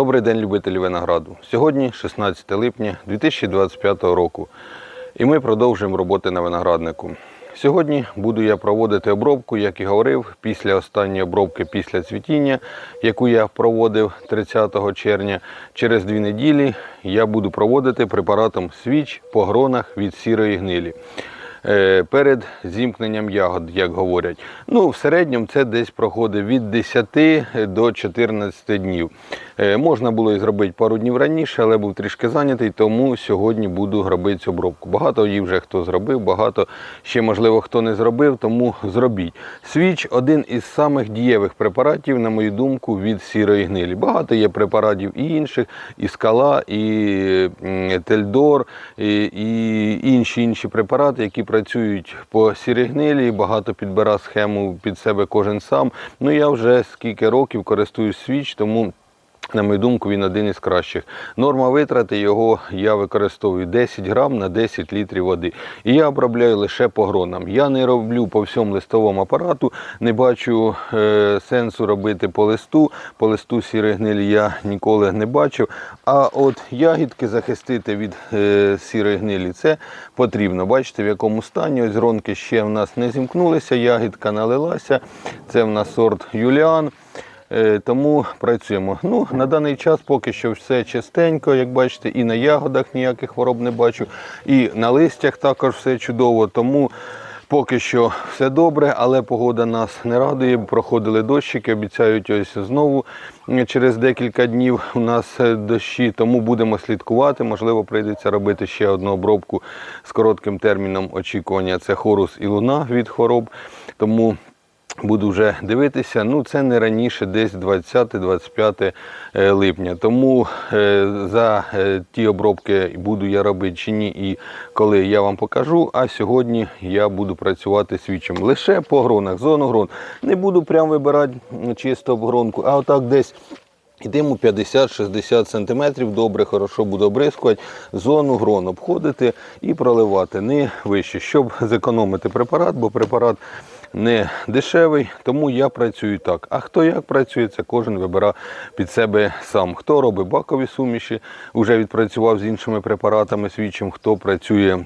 Добрий день, любителі винограду. Сьогодні 16 липня 2025 року. І ми продовжуємо роботи на винограднику. Сьогодні буду я проводити обробку, як і говорив, після останньої обробки після цвітіння, яку я проводив 30 червня. Через дві неділі я буду проводити препаратом свіч по гронах від сірої гнилі. Е, Перед зімкненням ягод, як говорять. Ну, в середньому це десь проходить від 10 до 14 днів. Е, Можна було і зробити пару днів раніше, але був трішки зайнятий, тому сьогодні буду робити цю обробку. Багато її вже хто зробив, багато ще, можливо, хто не зробив, тому зробіть. Свіч один із самих дієвих препаратів, на мою думку, від сірої гнилі. Багато є препаратів і інших, і скала, і тельдор, і, і інші інші препарати, які працюють по сірігнилі. Багато підбира схему під себе кожен сам. Ну я вже скільки років користуюсь свіч, тому. На мою думку, він один із кращих. Норма витрати його я використовую 10 грам на 10 літрів води. І я обробляю лише по гронам. Я не роблю по всьому листовому апарату, не бачу е, сенсу робити по листу. По листу сірої гнилі я ніколи не бачив. А от ягідки захистити від е, сірої гнилі це потрібно. Бачите, в якому стані. Ось гронки ще в нас не зімкнулися, ягідка налилася. Це в нас сорт Юліан. Е, Тому працюємо. Ну, на даний час поки що все чистенько, як бачите, і на ягодах ніяких хвороб не бачу, і на листях також все чудово. Тому поки що все добре, але погода нас не радує. Проходили дощики, обіцяють ось знову через декілька днів у нас е, дощі, тому будемо слідкувати. Можливо, прийдеться робити ще одну обробку з коротким терміном очікування. Це хорус і луна від хвороб. Тому Буду вже дивитися. Ну, це не раніше, десь 20-25 липня. Тому е, за е, ті обробки буду я робити чи ні, і коли я вам покажу. А сьогодні я буду працювати свічем лише по гронах, зону грон. Не буду прям вибирати чисто в гронку, а отак десь. Йдемо 50-60 см, добре, хорошо буду обрискувати, зону грон обходити і проливати не вище, щоб зекономити препарат, бо препарат не дешевий, тому я працюю так. А хто як працює, це кожен вибирає під себе сам. Хто робить бакові суміші, вже відпрацював з іншими препаратами свідчим, хто працює.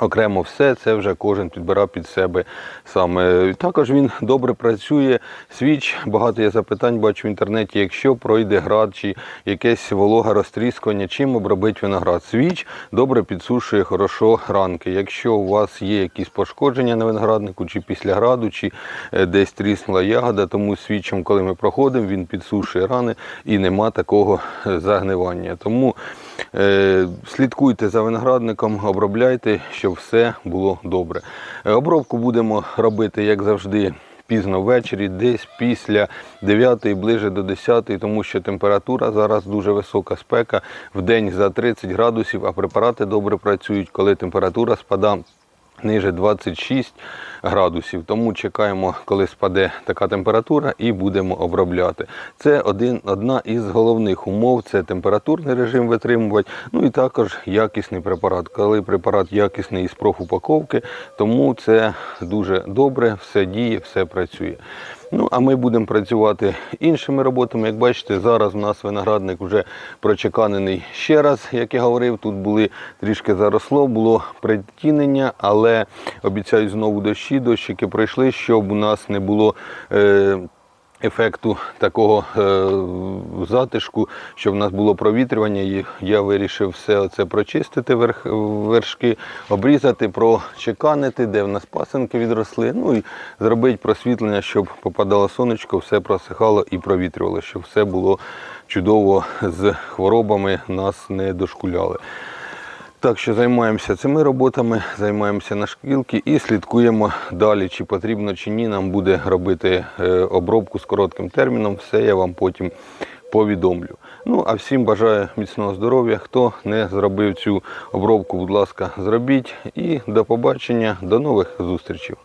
Окремо все це вже кожен підбирав під себе саме. Також він добре працює. Свіч, багато є запитань, бачу в інтернеті, якщо пройде град чи якесь волога розтріскування, чим обробити виноград. Свіч добре підсушує хорошо ранки. Якщо у вас є якісь пошкодження на винограднику, чи після граду, чи е, десь тріснула ягода, тому свічем, коли ми проходимо, він підсушує рани і нема такого е, загнивання. Тому слідкуйте за виноградником, обробляйте, щоб все було добре. Е, Обробку будемо робити, як завжди. Пізно ввечері, десь після 9 ближе до 10, тому що температура зараз дуже висока спека, в день за 30 градусів, а препарати добре працюють, коли температура спадає ниже 26 градусів. Тому чекаємо, коли спаде така температура, і будемо обробляти. Це один, одна із головних умов це температурний режим витримувати. Ну і також якісний препарат. Коли препарат якісний із профупаковки, тому це дуже добре, все діє, все працює. Ну, а ми будемо працювати іншими роботами. Як бачите, зараз у нас виноградник вже прочеканений ще раз, як я говорив. Тут були трішки заросло, було притінення, але обіцяю знову дощі, дощики пройшли, щоб у нас не було. Е- Ефекту такого е, затишку, щоб в нас було провітрювання, і я вирішив все це прочистити верх, вершки, обрізати, прочеканити, де в нас пасинки відросли. Ну і зробити просвітлення, щоб попадало сонечко, все просихало і провітрювало, щоб все було чудово з хворобами, нас не дошкуляли. Так що займаємося цими роботами, займаємося на шкілки і слідкуємо далі, чи потрібно чи ні. Нам буде робити е, обробку з коротким терміном. Все я вам потім повідомлю. Ну а всім бажаю міцного здоров'я. Хто не зробив цю обробку, будь ласка, зробіть. І до побачення, до нових зустрічей.